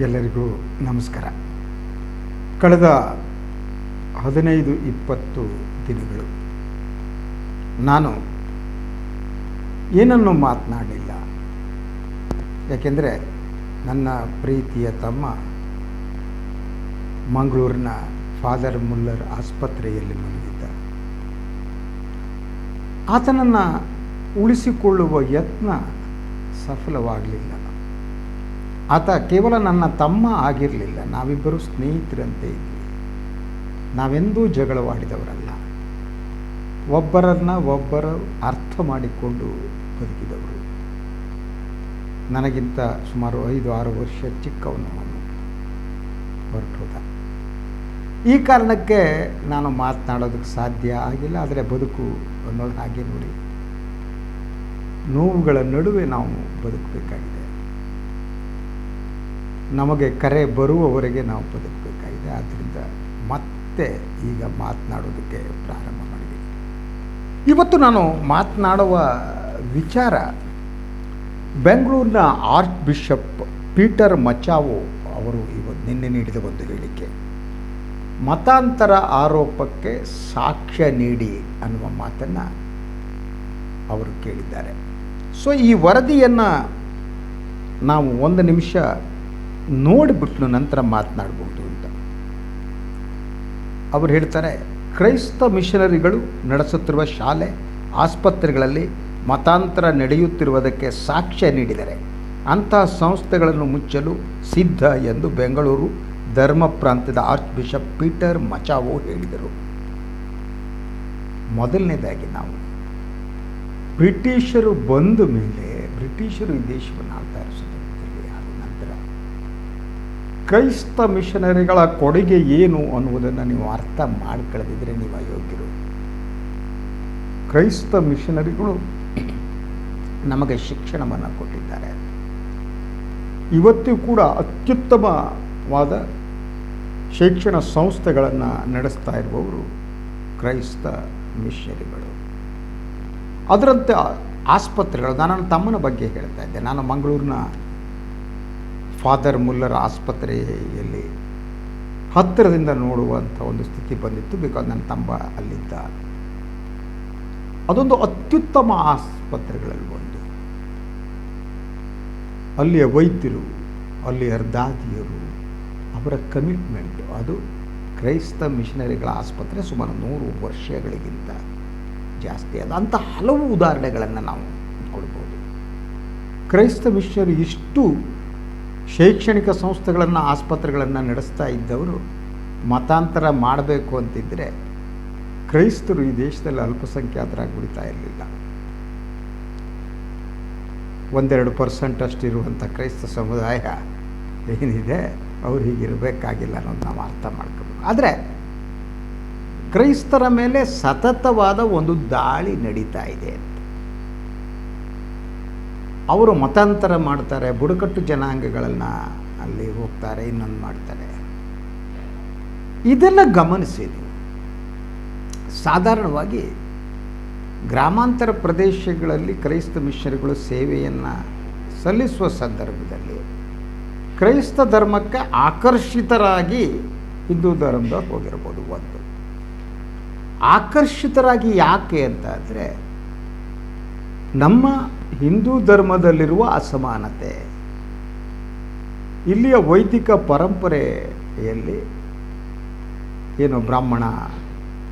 ಎಲ್ಲರಿಗೂ ನಮಸ್ಕಾರ. ಕಳೆದ ಹದಿನೈದು ಇಪ್ಪತ್ತು ದಿನಗಳು ನಾನು ಏನನ್ನು ಮಾತನಾಡಲಿಲ್ಲ. ಯಾಕೆಂದರೆ ನನ್ನ ಪ್ರೀತಿಯ ತಮ್ಮ ಮಂಗಳೂರಿನ ಫಾದರ್ ಮುಲ್ಲರ್ ಆಸ್ಪತ್ರೆಯಲ್ಲಿ ಮಲಗಿದ್ದ. ಆತನನ್ನು ಉಳಿಸಿಕೊಳ್ಳುವ ಯತ್ನ ಸಫಲವಾಗಲಿಲ್ಲ. ಆತ ಕೇವಲ ನನ್ನ ತಮ್ಮ ಆಗಿರಲಿಲ್ಲ. ನಾವಿಬ್ಬರು ಸ್ನೇಹಿತರಂತೆ ಇದ್ವಿ. ನಾವೆಂದೂ ಜಗಳವಾಡಿದವರಲ್ಲ. ಒಬ್ಬರನ್ನ ಒಬ್ಬರು ಅರ್ಥ ಮಾಡಿಕೊಂಡು ಬದುಕಿದವರು. ನನಗಿಂತ ಸುಮಾರು ಐದು, ಆರು ವರ್ಷ ಚಿಕ್ಕವನು ಅವನು. ಹೊರಟೋದ ಈ ಕಾರಣಕ್ಕೆ ನಾನು ಮಾತನಾಡೋದಕ್ಕೆ ಸಾಧ್ಯ ಆಗಿಲ್ಲ. ಆದರೆ ಬದುಕು ಅನ್ನೋದು ಹಾಗೆ ನೋಡಿ. ನೋವುಗಳ ನಡುವೆ ನಾವು ಬದುಕಬೇಕಾಗಿದೆ. ನಮಗೆ ಕರೆ ಬರುವವರೆಗೆ ನಾವು ಬದುಕಬೇಕಾಗಿದೆ. ಆದ್ದರಿಂದ ಮತ್ತೆ ಈಗ ಮಾತನಾಡೋದಕ್ಕೆ ಪ್ರಾರಂಭ ಮಾಡಿದೆ. ಇವತ್ತು ನಾನು ಮಾತನಾಡುವ ವಿಚಾರ ಬೆಂಗಳೂರಿನ ಆರ್ಚ್ ಬಿಷಪ್ ಪೀಟರ್ ಮಚಾವೋ ಅವರು ಇವತ್ತು ನಿನ್ನೆ ನೀಡಿದ ಒಂದು ಹೇಳಿಕೆ. ಮತಾಂತರ ಆರೋಪಕ್ಕೆ ಸಾಕ್ಷ್ಯ ನೀಡಿ ಅನ್ನುವ ಮಾತನ್ನು ಅವರು ಕೇಳಿದ್ದಾರೆ. ಸೊ ಈ ವರದಿಯನ್ನು ನಾವು ಒಂದು ನಿಮಿಷ ನೋಡಿಬಿಟ್ಟು ನಂತರ ಮಾತನಾಡ್ಬೋದು ಅಂತ. ಅವರು ಹೇಳ್ತಾರೆ, ಕ್ರೈಸ್ತ ಮಿಷನರಿಗಳು ನಡೆಸುತ್ತಿರುವ ಶಾಲೆ, ಆಸ್ಪತ್ರೆಗಳಲ್ಲಿ ಮತಾಂತರ ನಡೆಯುತ್ತಿರುವುದಕ್ಕೆ ಸಾಕ್ಷ್ಯ ನೀಡಿದರೆ ಅಂತಹ ಸಂಸ್ಥೆಗಳನ್ನು ಮುಚ್ಚಲು ಸಿದ್ಧ ಎಂದು ಬೆಂಗಳೂರು ಧರ್ಮ ಪ್ರಾಂತ್ಯದ ಆರ್ಚ್ ಬಿಷಪ್ ಪೀಟರ್ ಮಚಾವೋ ಹೇಳಿದರು. ಮೊದಲನೇದಾಗಿ ನಾವು, ಬ್ರಿಟಿಷರು ಬಂದ ಮೇಲೆ ಬ್ರಿಟಿಷರು ಈ ದೇಶವನ್ನು ಆಳ್ತಾ ಕ್ರೈಸ್ತ ಮಿಷನರಿಗಳ ಕೊಡುಗೆ ಏನು ಅನ್ನುವುದನ್ನು ನೀವು ಅರ್ಥ ಮಾಡಿಕೊಳ್ಳದಿದ್ರೆ ನೀವು ಅಯೋಗ್ಯರು. ಕ್ರೈಸ್ತ ಮಿಷನರಿಗಳು ನಮಗೆ ಶಿಕ್ಷಣವನ್ನು ಕೊಟ್ಟಿದ್ದಾರೆ. ಇವತ್ತಿಗೂ ಕೂಡ ಅತ್ಯುತ್ತಮವಾದ ಶಿಕ್ಷಣ ಸಂಸ್ಥೆಗಳನ್ನು ನಡೆಸ್ತಾ ಇರುವವರು ಕ್ರೈಸ್ತ ಮಿಷನರಿಗಳು. ಅದರಂತೆ ಆಸ್ಪತ್ರೆಗಳು, ನಾನು ತಮ್ಮನ ಬಗ್ಗೆ ಹೇಳ್ತಾ ಇದ್ದೆ. ನಾನು ಮಂಗಳೂರಿನ ಫಾದರ್ ಮುಲ್ಲರ್ ಆಸ್ಪತ್ರೆಯಲ್ಲಿ ಹತ್ತಿರದಿಂದ ನೋಡುವಂಥ ಒಂದು ಸ್ಥಿತಿ ಬಂದಿತ್ತು ಬಿಕಾಸ್ ನನ್ನ ತಮ್ಮ ಅಲ್ಲಿದ್ದ ಅದೊಂದು ಅತ್ಯುತ್ತಮ ಆಸ್ಪತ್ರೆಗಳಲ್ಲಿ ಒಂದು. ಅಲ್ಲಿಯ ವೈದ್ಯರು, ಅಲ್ಲಿಯ ಅರ್ಧಾದಿಯರು, ಅವರ ಕಮಿಟ್ಮೆಂಟ್ ಅದು ಕ್ರೈಸ್ತ ಮಿಷನರಿಗಳ ಆಸ್ಪತ್ರೆ ಸುಮಾರು ನೂರು ವರ್ಷಗಳಿಗಿಂತ ಜಾಸ್ತಿ ಅದ ಅಂಥ ಹಲವು ಉದಾಹರಣೆಗಳನ್ನು ನಾವು ಕೊಡ್ಬೋದು ಕ್ರೈಸ್ತ ಮಿಷನರಿ ಇಷ್ಟು ಶೈಕ್ಷಣಿಕ ಸಂಸ್ಥೆಗಳನ್ನು ಆಸ್ಪತ್ರೆಗಳನ್ನು ನಡೆಸ್ತಾ ಇದ್ದವರು ಮತಾಂತರ ಮಾಡಬೇಕು ಅಂತಿದ್ದರೆ ಕ್ರೈಸ್ತರು ಈ ದೇಶದಲ್ಲಿ ಅಲ್ಪಸಂಖ್ಯಾತರಾಗಿ ಬಿಡ್ತಾ ಇರಲಿಲ್ಲ. ಒಂದೆರಡು ಪರ್ಸೆಂಟ್ ಅಷ್ಟು ಇರುವಂಥ ಕ್ರೈಸ್ತ ಸಮುದಾಯ ಏನಿದೆ, ಅವ್ರು ಹೀಗಿರಬೇಕಾಗಿಲ್ಲ ಅನ್ನೋದು ನಾವು ಅರ್ಥ ಮಾಡ್ಕೋಬೇಕು. ಆದರೆ ಕ್ರೈಸ್ತರ ಮೇಲೆ ಸತತವಾದ ಒಂದು ದಾಳಿ ನಡೀತಾ ಇದೆ. ಅವರು ಮತಾಂತರ ಮಾಡ್ತಾರೆ, ಬುಡಕಟ್ಟು ಜನಾಂಗಗಳನ್ನು ಅಲ್ಲಿ ಹೋಗ್ತಾರೆ, ಇನ್ನೊಂದು ಮಾಡ್ತಾರೆ. ಇದೆಲ್ಲ ಗಮನಿಸಿ ಸಾಧಾರಣವಾಗಿ ಗ್ರಾಮಾಂತರ ಪ್ರದೇಶಗಳಲ್ಲಿ ಕ್ರೈಸ್ತ ಮಿಷನರಿಗಳು ಸೇವೆಯನ್ನು ಸಲ್ಲಿಸುವ ಸಂದರ್ಭದಲ್ಲಿ ಕ್ರೈಸ್ತ ಧರ್ಮಕ್ಕೆ ಆಕರ್ಷಿತರಾಗಿ ಹಿಂದೂ ಧರ್ಮದವ್ರು ಹೋಗಿರ್ಬೋದು ಒಂದು. ಆಕರ್ಷಿತರಾಗಿ ಯಾಕೆ ಅಂತ ಅಂದರೆ ನಮ್ಮ ಹಿಂದೂ ಧರ್ಮದಲ್ಲಿರುವ ಅಸಮಾನತೆ. ಇಲ್ಲಿಯ ವೈದಿಕ ಪರಂಪರೆಯಲ್ಲಿ ಏನು ಬ್ರಾಹ್ಮಣ,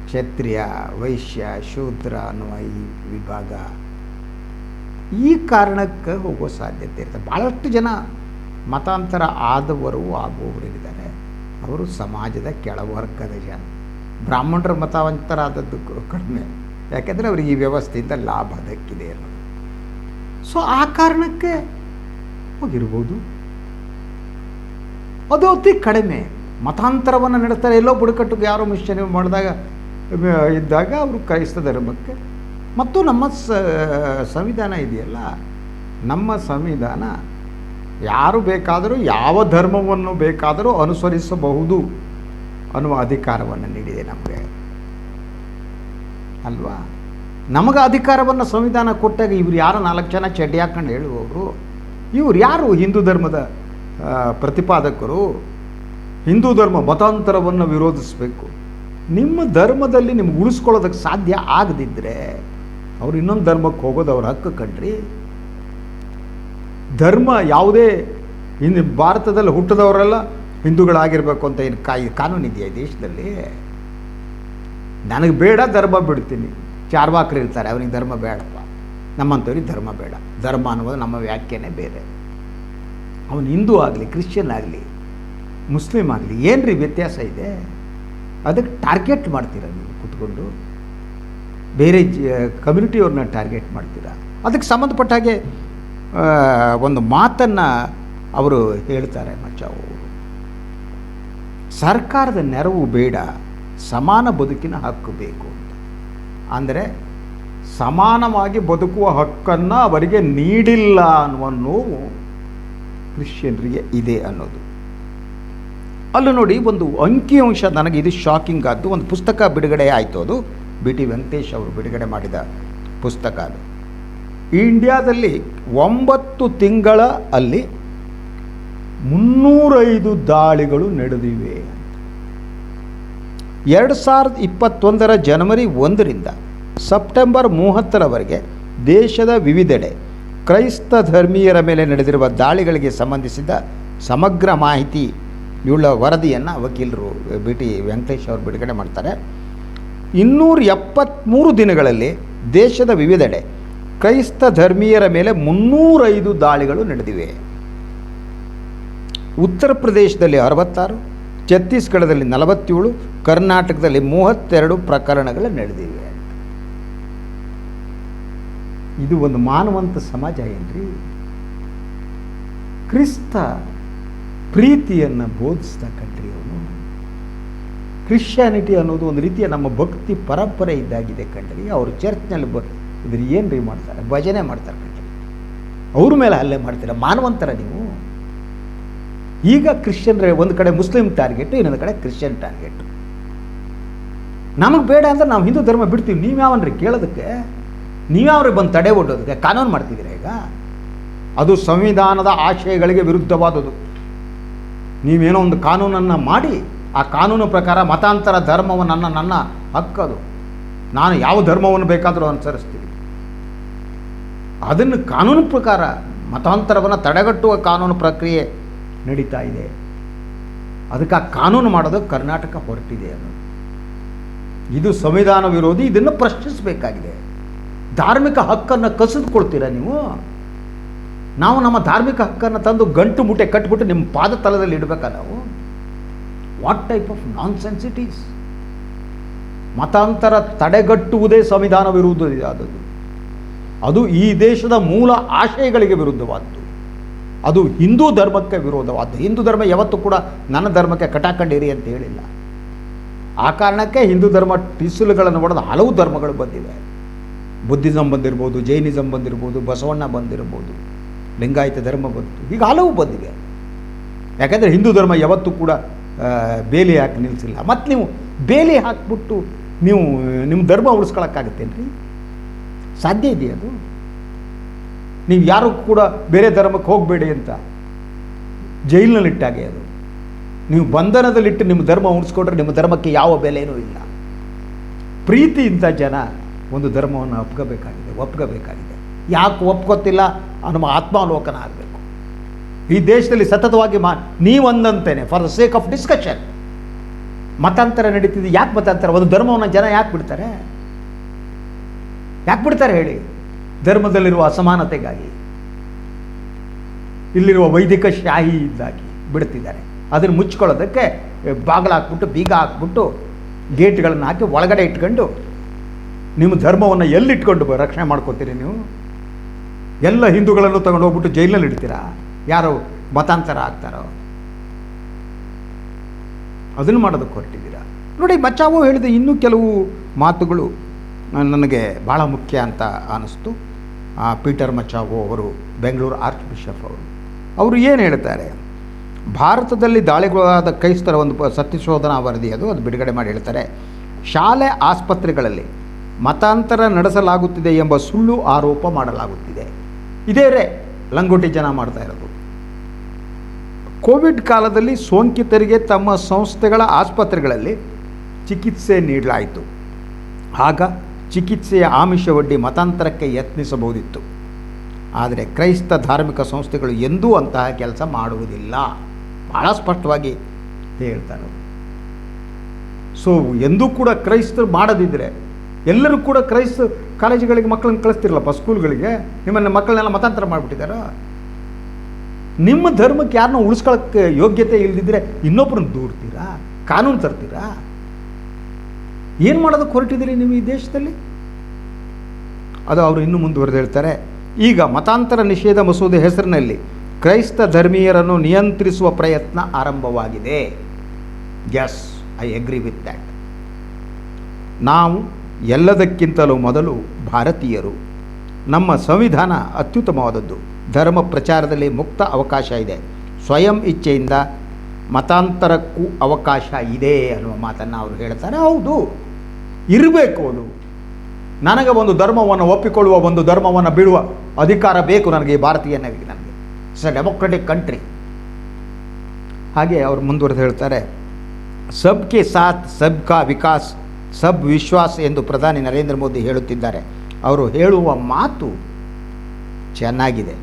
ಕ್ಷತ್ರಿಯ, ವೈಶ್ಯ, ಶೂದ್ರ ಅನ್ನುವ ಈ ವಿಭಾಗ ಈ ಕಾರಣಕ್ಕೆ ಹೋಗೋ ಸಾಧ್ಯತೆ ಇರ್ತದೆ ಭಾಳಷ್ಟು ಜನ ಮತಾಂತರ ಆದವರು ಆಗುವವರಿದ್ದಾರೆ. ಅವರು ಸಮಾಜದ ಕೆಳವರ್ಗದ ಜನ. ಬ್ರಾಹ್ಮಣರ ಮತಾಂತರ ಆದದ್ದು ಕಡಿಮೆ. ಯಾಕೆಂದರೆ ಅವ್ರಿಗೆ ಈ ವ್ಯವಸ್ಥೆಯಿಂದ ಲಾಭ ಅದಕ್ಕಿದೆ ಅನ್ನೋದು. ಸೊ ಆ ಕಾರಣಕ್ಕೆ ಹೋಗಿರ್ಬೋದು. ಅದು ಅತಿ ಕಡಿಮೆ. ಮತಾಂತರವನ್ನು ನಡೆಸ್ತಾರೆ. ಎಲ್ಲೋ ಬುಡಕಟ್ಟು ಯಾರೋ ಮಿಷನ್ ಮಾಡಿದಾಗ, ಇದ್ದಾಗ ಅವರು ಕ್ರೈಸ್ತ ಧರ್ಮಕ್ಕೆ. ಮತ್ತು ನಮ್ಮ ಸಂವಿಧಾನ ಇದೆಯಲ್ಲ? ನಮ್ಮ ಸಂವಿಧಾನ ಯಾರು ಬೇಕಾದರೂ, ಯಾವ ಧರ್ಮವನ್ನು ಬೇಕಾದರೂ ಅನುಸರಿಸಬಹುದು ಅನ್ನುವ ಅಧಿಕಾರವನ್ನು ನೀಡಿದೆ ನಮಗೆ. ಅಲ್ವಾ? ನಮಗೆ ಅಧಿಕಾರವನ್ನು ಸಂವಿಧಾನ ಕೊಟ್ಟಾಗ ಇವ್ರು ಯಾರು ನಾಲ್ಕು ಜನ ಚಡ್ಡಿ ಹಾಕೊಂಡು ಹೇಳುವವರು ಇವ್ರು ಯಾರು ಹಿಂದೂ ಧರ್ಮದ ಪ್ರತಿಪಾದಕರು? ಹಿಂದೂ ಧರ್ಮ ಮತಾಂತರವನ್ನು ವಿರೋಧಿಸಬೇಕು. ನಿಮ್ಮ ಧರ್ಮದಲ್ಲಿ ನಿಮ್ಗೆ ಉಳಿಸ್ಕೊಳ್ಳೋದಕ್ಕೆ ಸಾಧ್ಯ ಆಗದಿದ್ದರೆ ಅವ್ರು ಇನ್ನೊಂದು ಧರ್ಮಕ್ಕೆ ಹೋಗೋದು ಅವ್ರ ಹಕ್ಕು ಕಣ್ರಿ. ಧರ್ಮ ಯಾವುದೇ ಇನ್ನು ಭಾರತದಲ್ಲಿ ಹುಟ್ಟಿದವರೆಲ್ಲ ಹಿಂದೂಗಳಾಗಿರಬೇಕು ಅಂತ ಏನು ಕಾಯಿ ಕಾನೂನಿದೆಯಾ ಈ ದೇಶದಲ್ಲಿ? ನನಗೆ ಬೇಡ ಧರ್ಮ ಬಿಡ್ತೀನಿ. ಚಾರ್ವಾಕರು ಇರ್ತಾರೆ ಅವನಿಗೆ ಧರ್ಮ ಬೇಡಪ್ಪ. ನಮ್ಮಂಥವ್ರಿಗೆ ಧರ್ಮ ಬೇಡ. ಧರ್ಮ ಅನ್ನೋದು ನಮ್ಮ ವ್ಯಾಖ್ಯೆನೇ ಬೇರೆ. ಅವನು ಹಿಂದೂ ಆಗಲಿ, ಕ್ರಿಶ್ಚಿಯನ್ ಆಗಲಿ ಮುಸ್ಲಿಮ್ ಆಗಲಿ ಏನು ರೀ ವ್ಯತ್ಯಾಸ ಇದೆ? ಅದಕ್ಕೆ ಟಾರ್ಗೆಟ್ ಮಾಡ್ತೀರಾ ನೀವು ಕೂತ್ಕೊಂಡು? ಬೇರೆ ಕಮ್ಯುನಿಟಿಯವ್ರನ್ನ ಟಾರ್ಗೆಟ್ ಮಾಡ್ತೀರಾ? ಅದಕ್ಕೆ ಸಂಬಂಧಪಟ್ಟ ಹಾಗೆ ಒಂದು ಮಾತನ್ನು ಅವರು ಹೇಳ್ತಾರೆ ಮಚ್ಚ ಸರ್ಕಾರದ ನೆರವು ಬೇಡ. ಸಮಾನ ಬದುಕಿನ ಹಕ್ಕು ಬೇಕು ಅಂತ. ಅಂದರೆ ಸಮಾನವಾಗಿ ಬದುಕುವ ಹಕ್ಕನ್ನು ಅವರಿಗೆ ನೀಡಿಲ್ಲ ಅನ್ನುವ ನೋವು ಕ್ರಿಶ್ಚಿಯನ್ರಿಗೆ ಇದೆ ಅನ್ನೋದು. ಅಲ್ಲಿ ನೋಡಿ ಒಂದು ಅಂಕಿಅಂಶ ನನಗೆ ಇದು ಶಾಕಿಂಗ್ ಆದ್ದು. ಒಂದು ಪುಸ್ತಕ ಬಿಡುಗಡೆ ಆಯಿತು ಅದು. ಬಿ ಟಿ ವೆಂಕಟೇಶ್ ಅವರು ಬಿಡುಗಡೆ ಮಾಡಿದ ಪುಸ್ತಕ ಅದು. ಇಂಡಿಯಾದಲ್ಲಿ ಒಂಬತ್ತು ತಿಂಗಳ ಅಲ್ಲಿ ಮುನ್ನೂರೈದು ದಾಳಿಗಳು ನಡೆದಿವೆ ಎರಡು ಸಾವಿರದ ಇಪ್ಪತ್ತೊಂದರ ಜನವರಿ ಒಂದರಿಂದ ಸೆಪ್ಟೆಂಬರ್ ಮೂವತ್ತರವರೆಗೆ ದೇಶದ ವಿವಿಧೆಡೆ ಕ್ರೈಸ್ತ ಧರ್ಮೀಯರ ಮೇಲೆ ನಡೆದಿರುವ ದಾಳಿಗಳಿಗೆ ಸಂಬಂಧಿಸಿದ ಸಮಗ್ರ ಮಾಹಿತಿ ಇವುಳ್ಳ ವರದಿಯನ್ನು ವಕೀಲರು ಬಿ ಟಿ ವೆಂಕಟೇಶ್ ಅವರು ಬಿಡುಗಡೆ ಮಾಡ್ತಾರೆ. ಇನ್ನೂರ ಎಪ್ಪತ್ತ್ಮೂರು ದಿನಗಳಲ್ಲಿ ದೇಶದ ವಿವಿಧೆಡೆ ಕ್ರೈಸ್ತ ಧರ್ಮೀಯರ ಮೇಲೆ ಮುನ್ನೂರೈದು ದಾಳಿಗಳು ನಡೆದಿವೆ. ಉತ್ತರ ಪ್ರದೇಶದಲ್ಲಿ ಅರವತ್ತಾರು, ಛತ್ತೀಸ್ಗಢದಲ್ಲಿ ನಲವತ್ತೇಳು ಕರ್ನಾಟಕದಲ್ಲಿ ಮೂವತ್ತೆರಡು ಪ್ರಕರಣಗಳು ನಡೆದಿವೆ. ಇದು ಒಂದು ಮಾನವಂತ ಸಮಾಜ ಏನ್ರಿ? ಕ್ರಿಸ್ತ ಪ್ರೀತಿಯನ್ನು ಬೋಧಿಸಿದ ಕಣ್ರಿ ಅವನು. ಕ್ರಿಶ್ಚಿಯಾನಿಟಿ ಅನ್ನೋದು ಒಂದು ರೀತಿಯ ನಮ್ಮ ಭಕ್ತಿ ಪರಂಪರೆ ಇದ್ದಾಗಿದೆ ಕಂಡ್ರಿ. ಅವರು ಚರ್ಚ್ನಲ್ಲಿ ಬ, ಇದ್ರ ಏನು ಮಾಡ್ತಾರೆ? ಭಜನೆ ಮಾಡ್ತಾರೆ ಕಣ್ರಿ ಅವ್ರ ಮೇಲೆ ಹಲ್ಲೆ ಮಾಡ್ತೀರ? ಮಾನವಂತರ ನೀವು? ಈಗ ಕ್ರಿಶ್ಚಿಯನ್ರೆ ಒಂದು ಕಡೆ ಮುಸ್ಲಿಂ ಟಾರ್ಗೆಟ್, ಇನ್ನೊಂದು ಕಡೆ ಕ್ರಿಶ್ಚಿಯನ್ ಟಾರ್ಗೆಟ್. ನಮಗೆ ಬೇಡ ಅಂದರೆ ನಾವು ಹಿಂದೂ ಧರ್ಮ ಬಿಡ್ತೀವಿ. ನೀವು ಯಾವನ್ರಿ ಕೇಳೋದಕ್ಕೆ? ನೀವ್ಯಾವ್ರಿ ಬಂದು ತಡೆ ಒಡ್ಡೋದಕ್ಕೆ ಕಾನೂನು ಮಾಡ್ತಿದ್ದೀರಾ ಈಗ? ಅದು ಸಂವಿಧಾನದ ಆಶಯಗಳಿಗೆ ವಿರುದ್ಧವಾದುದು ನೀವೇನೋ ಒಂದು ಕಾನೂನನ್ನು ಮಾಡಿ, ಆ ಕಾನೂನು ಪ್ರಕಾರ ಮತಾಂತರ ಧರ್ಮವನ್ನು ನನ್ನ ನನ್ನ ಹಕ್ಕದು. ನಾನು ಯಾವ ಧರ್ಮವನ್ನು ಬೇಕಾದರೂ ಅನುಸರಿಸ್ತೀನಿ. ಅದನ್ನು ಕಾನೂನು ಪ್ರಕಾರ ಮತಾಂತರವನ್ನು ತಡೆಗಟ್ಟುವ ಕಾನೂನು ಪ್ರಕ್ರಿಯೆ ನಡೀತಾ ಇದೆ. ಅದಕ್ಕೆ ಆ ಕಾನೂನು ಮಾಡೋದು ಕರ್ನಾಟಕ ಹೊರಟಿದೆ ಅನ್ನೋದು. ಇದು ಸಂವಿಧಾನ ವಿರೋಧಿ, ಇದನ್ನು ಪ್ರಶ್ನಿಸಬೇಕಾಗಿದೆ. ಧಾರ್ಮಿಕ ಹಕ್ಕನ್ನು ಕಸಿದುಕೊಳ್ತೀರಾ ನೀವು? ನಾವು ನಮ್ಮ ಧಾರ್ಮಿಕ ಹಕ್ಕನ್ನು ತಂದು ಗಂಟು ಮುಟ್ಟೆ ಕಟ್ಬಿಟ್ಟು ನಿಮ್ಮ ಪಾದ ತಲದಲ್ಲಿ ಇಡಬೇಕಾ ನಾವು? ವಾಟ್ ಟೈಪ್ ಆಫ್ ನಾನ್ ಸೆನ್ಸಿಟೀಸ್ ಮತಾಂತರ ತಡೆಗಟ್ಟುವುದೇ ಸಂವಿಧಾನ ವಿರುದ್ಧವಾದದ್ದು ಅದು ಈ ದೇಶದ ಮೂಲ ಆಶಯಗಳಿಗೆ ವಿರುದ್ಧವಾದ್ದು. ಅದು ಹಿಂದೂ ಧರ್ಮಕ್ಕೆ ವಿರೋಧವಾದ್ದು. ಹಿಂದೂ ಧರ್ಮ ಯಾವತ್ತೂ ಕೂಡ ನನ್ನ ಧರ್ಮಕ್ಕೆ ಕಟಾಕಂಡಿರಿ ಅಂತ ಹೇಳಿಲ್ಲ. ಆ ಕಾರಣಕ್ಕೆ ಹಿಂದೂ ಧರ್ಮ ಟಿಸುಲುಗಳನ್ನು ಹೊಡೆದ ಹಲವು ಧರ್ಮಗಳು ಬಂದಿವೆ. ಬುದ್ಧಿಸಮ್ ಬಂದಿರ್ಬೋದು ಜೈನಿಸಮ್ ಬಂದಿರ್ಬೋದು, ಬಸವಣ್ಣ ಬಂದಿರ್ಬೋದು, ಲಿಂಗಾಯತ ಧರ್ಮ ಬಂತು ಈಗ ಹಲವು ಬಂದಿವೆ. ಯಾಕಂದರೆ ಹಿಂದೂ ಧರ್ಮ ಯಾವತ್ತೂ ಕೂಡ ಬೇಲಿ ಹಾಕಿ ನಿಲ್ಲಿಸಿಲ್ಲ ಮತ್ತು ನೀವು ಬೇಲಿ ಹಾಕಿಬಿಟ್ಟು ನೀವು, ನಿಮ್ಮ ಧರ್ಮ ಉಳಿಸ್ಕೊಳಕ್ಕಾಗತ್ತೇನ್ರಿ? ಸಾಧ್ಯ ಇದೆಯಾ ಅದು? ನೀವು ಯಾರು ಕೂಡ ಬೇರೆ ಧರ್ಮಕ್ಕೆ ಹೋಗಬೇಡಿ ಅಂತ ಜೈಲಿನಲ್ಲಿಟ್ಟಾಗೆ ಅದು. ನೀವು ಬಂಧನದಲ್ಲಿಟ್ಟು ನಿಮ್ಮ ಧರ್ಮ ಉಣಿಸ್ಕೊಂಡ್ರೆ ನಿಮ್ಮ ಧರ್ಮಕ್ಕೆ ಯಾವ ಬೆಲೆಯೂ ಇಲ್ಲ. ಪ್ರೀತಿಯಿಂದ ಜನ ಒಂದು ಧರ್ಮವನ್ನು ಒಪ್ಕೋಬೇಕಾಗಿದೆ ಒಪ್ಕೋಬೇಕಾಗಿದೆ. ಯಾಕೆ ಒಪ್ಕೋತಿಲ್ಲ? ನಮ್ಮ ಆತ್ಮಾವಲೋಕನ ಆಗಬೇಕು. ಈ ದೇಶದಲ್ಲಿ ಸತತವಾಗಿ ಮಾ ನೀವಂದಂತೇನೆ for the sake of discussion ಮತಾಂತರ ನಡೀತಿದೆ. ಯಾಕೆ ಮತಾಂತರ? ಒಂದು ಧರ್ಮವನ್ನು ಜನ ಯಾಕೆ ಬಿಡ್ತಾರೆ? ಯಾಕೆ ಬಿಡ್ತಾರೆ ಹೇಳಿ? ಧರ್ಮದಲ್ಲಿರುವ ಅಸಮಾನತೆಗಾಗಿ, ಇಲ್ಲಿರುವ ವೈದಿಕ ಶಾಹಿಯಿಂದಾಗಿ ಬಿಡ್ತಿದ್ದಾರೆ. ಅದನ್ನು ಮುಚ್ಕೊಳ್ಳೋದಕ್ಕೆ ಬಾಗಿಲು ಹಾಕ್ಬಿಟ್ಟು, ಬೀಗ ಹಾಕ್ಬಿಟ್ಟು, ಗೇಟ್ಗಳನ್ನು ಹಾಕಿ ಒಳಗಡೆ ಇಟ್ಕೊಂಡು, ನಿಮ್ಮ ಧರ್ಮವನ್ನು ಎಲ್ಲಿಟ್ಕೊಂಡು ರಕ್ಷಣೆ ಮಾಡ್ಕೋತೀರಿ ನೀವು? ಎಲ್ಲ ಹಿಂದೂಗಳನ್ನು ತಗೊಂಡು ಹೋಗ್ಬಿಟ್ಟು ಜೈಲಲ್ಲಿ ಇಡ್ತೀರಾ? ಯಾರು ಮತಾಂತರ ಆಗ್ತಾರೋ? ಅದನ್ನು ಮಾಡೋದಕ್ಕೆ ಹೊರಟಿದ್ದೀರಾ? ನೋಡಿ, ಬಚಾವು ಹೇಳಿದ ಇನ್ನೂ ಕೆಲವು ಮಾತುಗಳು ನನಗೆ ಭಾಳ ಮುಖ್ಯ ಅಂತ ಅನ್ನಿಸ್ತು ಪೀಟರ್ ಮಚಾವೋ ಅವರು, ಬೆಂಗಳೂರು ಆರ್ಚ್ ಬಿಷಪ್ ಅವರು. ಅವರು ಏನು ಹೇಳ್ತಾರೆ? ಭಾರತದಲ್ಲಿ ದಾಳಿಗೊಳಗಾದ ಕ್ರೈಸ್ತರ ಒಂದು ಸತ್ಯಶೋಧನಾ ವರದಿ ಅದು ಅದು ಬಿಡುಗಡೆ ಮಾಡಿ ಹೇಳ್ತಾರೆ. ಶಾಲೆ ಆಸ್ಪತ್ರೆಗಳಲ್ಲಿ ಮತಾಂತರ ನಡೆಸಲಾಗುತ್ತಿದೆ ಎಂಬ ಸುಳ್ಳು ಆರೋಪ ಮಾಡಲಾಗುತ್ತಿದೆ. ಇದೇ ರೇ ಲಂಗೋಟಿ ಜನ ಮಾಡ್ತಾ ಇರೋದು. ಕೋವಿಡ್ ಕಾಲದಲ್ಲಿ ಸೋಂಕಿತರಿಗೆ ತಮ್ಮ ಸಂಸ್ಥೆಗಳ ಆಸ್ಪತ್ರೆಗಳಲ್ಲಿ ಚಿಕಿತ್ಸೆ ನೀಡಲಾಯಿತು. ಆಗ ಚಿಕಿತ್ಸೆಯ ಆಮಿಷವೊಡ್ಡಿ ಮತಾಂತರಕ್ಕೆ ಯತ್ನಿಸಬಹುದಿತ್ತು. ಆದರೆ ಕ್ರೈಸ್ತ ಧಾರ್ಮಿಕ ಸಂಸ್ಥೆಗಳು ಎಂದೂ ಅಂತಹ ಕೆಲಸ ಮಾಡುವುದಿಲ್ಲ. ಭಾಳ ಸ್ಪಷ್ಟವಾಗಿ ಹೇಳ್ತಾರೆ ಸೊ ಎಂದೂ ಕೂಡ ಕ್ರೈಸ್ತರು ಮಾಡದಿದ್ದರೆ ಎಲ್ಲರೂ ಕೂಡ ಕ್ರೈಸ್ತ ಕಾಲೇಜುಗಳಿಗೆ ಮಕ್ಕಳನ್ನ ಕಳಿಸ್ತಿರಲ್ಲಪ್ಪ ಸ್ಕೂಲ್ಗಳಿಗೆ, ನಿಮ್ಮನ್ನ ಮಕ್ಕಳನ್ನೆಲ್ಲ ಮತಾಂತರ ಮಾಡಿಬಿಟ್ಟಿದ್ದಾರ? ನಿಮ್ಮ ಧರ್ಮಕ್ಕೆ ಯಾರನ್ನ ಉಳಿಸ್ಕೊಳ್ಳೋಕ್ಕೆ ಯೋಗ್ಯತೆ ಇಲ್ದಿದ್ರೆ ಇನ್ನೊಬ್ಬರನ್ನ ದೂರ್ತೀರಾ? ಕಾನೂನು ತರ್ತೀರಾ? ಏನು ಮಾಡೋದಕ್ಕೆ ಹೊರಟಿದ್ದೀರಿ ನೀವು ಈ ದೇಶದಲ್ಲಿ? ಅದು ಅವರು ಇನ್ನೂ ಮುಂದುವರೆದು ಹೇಳ್ತಾರೆ, ಈಗ ಮತಾಂತರ ನಿಷೇಧ ಮಸೂದೆ ಹೆಸರಿನಲ್ಲಿ ಕ್ರೈಸ್ತ ಧರ್ಮೀಯರನ್ನು ನಿಯಂತ್ರಿಸುವ ಪ್ರಯತ್ನ ಆರಂಭವಾಗಿದೆ. Yes I agree with that ನಾವು ಎಲ್ಲದಕ್ಕಿಂತಲೂ ಮೊದಲು ಭಾರತೀಯರು. ನಮ್ಮ ಸಂವಿಧಾನ ಅತ್ಯುತ್ತಮವಾದದ್ದು. ಧರ್ಮ ಪ್ರಚಾರದಲ್ಲಿ ಮುಕ್ತ ಅವಕಾಶ ಇದೆ. ಸ್ವಯಂ ಇಚ್ಛೆಯಿಂದ ಮತಾಂತರಕ್ಕೂ ಅವಕಾಶ ಇದೆ ಅನ್ನುವ ಮಾತನ್ನು ಅವರು ಹೇಳ್ತಾರೆ. ಹೌದು. ಇರಬೇಕು ಅದು. ನನಗೆ ಒಂದು ಧರ್ಮವನ್ನು ಒಪ್ಪಿಕೊಳ್ಳುವ ಒಂದು ಧರ್ಮವನ್ನು ಬಿಡುವ ಅಧಿಕಾರ ಬೇಕು ನನಗೆ ಭಾರತೀಯ ನನಗೆ ಇಟ್ಸ್ ಅ ಡೆಮೊಕ್ರೆಟಿಕ್ ಕಂಟ್ರಿ ಹಾಗೆ ಅವರು ಮುಂದುವರೆದು ಹೇಳ್ತಾರೆ, ಸಬ್ಕೆ ಸಾಥ್, ಸಬ್ಕಾ ವಿಕಾಸ್, ಸಬ್ ವಿಶ್ವಾಸ್ ಎಂದು ಪ್ರಧಾನಿ ನರೇಂದ್ರ ಮೋದಿ ಹೇಳುತ್ತಿದ್ದಾರೆ. ಅವರು ಹೇಳುವ ಮಾತು ಚೆನ್ನಾಗಿದೆ.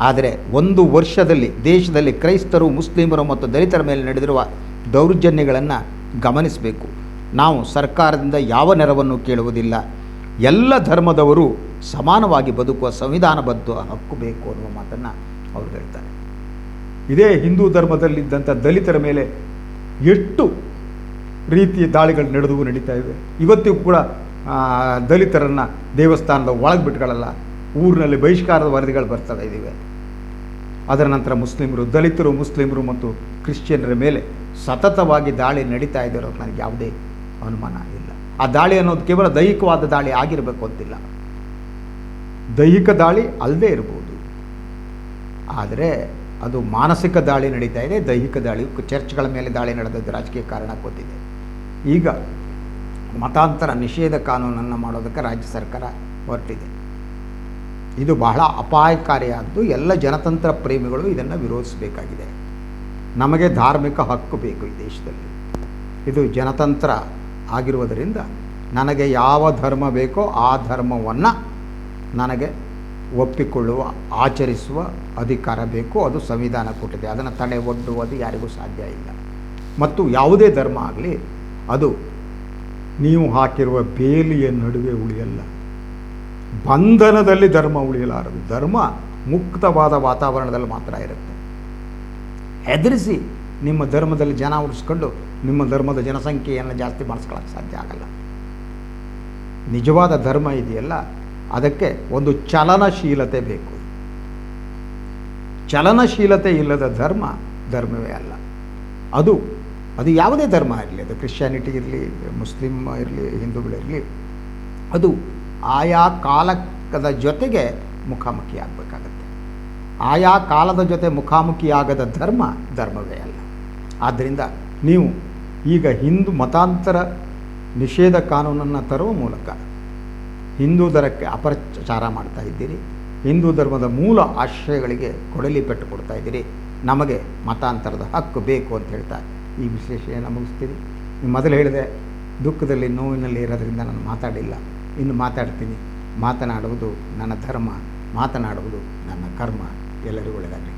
ಆದರೆ ಒಂದು ವರ್ಷದಲ್ಲಿ ದೇಶದಲ್ಲಿ ಕ್ರೈಸ್ತರು, ಮುಸ್ಲಿಮರು ಮತ್ತು ದಲಿತರ ಮೇಲೆ ನಡೆದಿರುವ ದೌರ್ಜನ್ಯಗಳನ್ನು ಗಮನಿಸಬೇಕು. ನಾವು ಸರ್ಕಾರದಿಂದ ಯಾವ ನೆರವನ್ನು ಕೇಳುವುದಿಲ್ಲ. ಎಲ್ಲ ಧರ್ಮದವರು ಸಮಾನವಾಗಿ ಬದುಕುವ ಸಂವಿಧಾನಬದ್ಧ ಹಕ್ಕು ಬೇಕು ಅನ್ನುವ ಮಾತನ್ನು ಅವರು ಹೇಳ್ತಾರೆ ಇದೇ ಹಿಂದೂ ಧರ್ಮದಲ್ಲಿದ್ದಂಥ ದಲಿತರ ಮೇಲೆ ಎಷ್ಟು ರೀತಿಯ ದಾಳಿಗಳು ನಡೆದವು ನಡೀತಾ ಇವೆ. ಇವತ್ತಿಗೂ ಕೂಡ ದಲಿತರನ್ನು ದೇವಸ್ಥಾನದ ಒಳಗೆ ಬಿಟ್ಕೊಳ್ಳಲ್ಲ, ಊರಿನಲ್ಲಿ ಬಹಿಷ್ಕಾರದ ವರದಿಗಳು ಬರ್ತಾ ಇದ್ದೀವಿ ಅದರ ನಂತರ ಮುಸ್ಲಿಮರು, ದಲಿತರು, ಮುಸ್ಲಿಮರು ಮತ್ತು ಕ್ರಿಶ್ಚಿಯನ್ರ ಮೇಲೆ ಸತತವಾಗಿ ದಾಳಿ ನಡೀತಾ ಇದ್ದಿರೋದು ನನಗೆ ಯಾವುದೇ ಅನುಮಾನ ಇಲ್ಲ. ಆ ದಾಳಿ ಅನ್ನೋದು ಕೇವಲ ದೈಹಿಕವಾದ ದಾಳಿ ಆಗಿರಬೇಕು ಅಂತಿಲ್ಲ. ದೈಹಿಕ ದಾಳಿ ಅಲ್ಲದೇ ಇರ್ಬೋದು. ಆದರೆ ಅದು ಮಾನಸಿಕ ದಾಳಿ ನಡೀತಾ ಇದೆ, ದೈಹಿಕ ದಾಳಿ, ಚರ್ಚ್ಗಳ ಮೇಲೆ ದಾಳಿ ನಡೆದದ್ದು ರಾಜಕೀಯ ಕಾರಣ ಗೊತ್ತಿದೆ ಈಗ ಮತಾಂತರ ನಿಷೇಧ ಕಾನೂನನ್ನು ಮಾಡೋದಕ್ಕೆ ರಾಜ್ಯ ಸರ್ಕಾರ ಹೊರಟಿದೆ. ಇದು ಬಹಳ ಅಪಾಯಕಾರಿಯಾದ್ದು, ಎಲ್ಲ ಜನತಂತ್ರ ಪ್ರೇಮಿಗಳು ಇದನ್ನು ವಿರೋಧಿಸಬೇಕಾಗಿದೆ. ನಮಗೆ ಧಾರ್ಮಿಕ ಹಕ್ಕು ಬೇಕು ಈ ದೇಶದಲ್ಲಿ. ಇದು ಜನತಂತ್ರ ಆಗಿರುವುದರಿಂದ ನನಗೆ ಯಾವ ಧರ್ಮ ಬೇಕೋ ಆ ಧರ್ಮವನ್ನು ನನಗೆ ಒಪ್ಪಿಕೊಳ್ಳುವ, ಆಚರಿಸುವ ಅಧಿಕಾರ ಬೇಕು, ಅದು ಸಂವಿಧಾನ ಕೊಟ್ಟಿದೆ. ಅದನ್ನು ತಡೆ ಒಡ್ಡುವುದು ಯಾರಿಗೂ ಸಾಧ್ಯ ಇಲ್ಲ. ಮತ್ತು ಯಾವುದೇ ಧರ್ಮ ಆಗಲಿ, ಅದು ನೀವು ಹಾಕಿರುವ ಬೇಲಿಯ ನಡುವೆ ಉಳಿಯಲ್ಲ. ಬಂಧನದಲ್ಲಿ ಧರ್ಮ ಉಳಿಯಲಾರದು. ಧರ್ಮ ಮುಕ್ತವಾದ ವಾತಾವರಣದಲ್ಲಿ ಮಾತ್ರ ಇರುತ್ತೆ. ಹೆದರಿಸಿ ನಿಮ್ಮ ಧರ್ಮದಲ್ಲಿ ಜನ ಉಳಿಸ್ಕೊಂಡು ನಿಮ್ಮ ಧರ್ಮದ ಜನಸಂಖ್ಯೆಯನ್ನು ಜಾಸ್ತಿ ಮಾಡಿಸ್ಕೊಳ್ಳೋಕ್ಕೆ ಸಾಧ್ಯ ಆಗಲ್ಲ. ನಿಜವಾದ ಧರ್ಮ ಇದೆಯಲ್ಲ ಅದಕ್ಕೆ ಒಂದು ಚಲನಶೀಲತೆ ಬೇಕು. ಚಲನಶೀಲತೆ ಇಲ್ಲದ ಧರ್ಮ ಧರ್ಮವೇ ಅಲ್ಲ. ಅದು ಅದು ಯಾವುದೇ ಧರ್ಮ ಇರಲಿ, ಅದು ಕ್ರಿಶ್ಚಿಯಾನಿಟಿ ಇರಲಿ ಮುಸ್ಲಿಮ್ ಇರಲಿ ಹಿಂದೂಗಳಿರಲಿ ಅದು ಆಯಾ ಕಾಲದ ಜೊತೆಗೆ ಮುಖಾಮುಖಿ ಆಗಬೇಕಾಗತ್ತೆ. ಆಯಾ ಕಾಲದ ಜೊತೆ ಮುಖಾಮುಖಿಯಾಗದ ಧರ್ಮ ಧರ್ಮವೇ ಅಲ್ಲ. ಆದ್ದರಿಂದ ನೀವು ಈಗ ಹಿಂದೂ ಮತಾಂತರ ನಿಷೇಧ ಕಾನೂನನ್ನು ತರುವ ಮೂಲಕ ಹಿಂದೂ ಧರಕ್ಕೆ ಅಪಪ್ರಚಾರ ಮಾಡ್ತಾ ಇದ್ದೀರಿ. ಹಿಂದೂ ಧರ್ಮದ ಮೂಲ ಆಶ್ರಯಗಳಿಗೆ ಕೊಡಲಿ ಪೆಟ್ಟು ಕೊಡ್ತಾ ಇದ್ದೀರಿ. ನಮಗೆ ಮತಾಂತರದ ಹಕ್ಕು ಬೇಕು ಅಂತ ಹೇಳ್ತಾ ಈ ವಿಶ್ಲೇಷಣೆಯನ್ನು ಮುಗಿಸ್ತೀನಿ. ನೀವು ಮೊದಲು ಹೇಳಿದೆ, ದುಃಖದಲ್ಲಿ ನೋವಿನಲ್ಲಿ ಇರೋದರಿಂದ ನಾನು ಮಾತಾಡಿಲ್ಲ. ಇನ್ನು ಮಾತಾಡ್ತೀನಿ. ಮಾತನಾಡುವುದು ನನ್ನ ಧರ್ಮ, ಮಾತನಾಡುವುದು ನನ್ನ ಕರ್ಮ. ಎಲ್ಲರಿಗೂ ಒಳ್ಳೆಯದಾಗಲಿ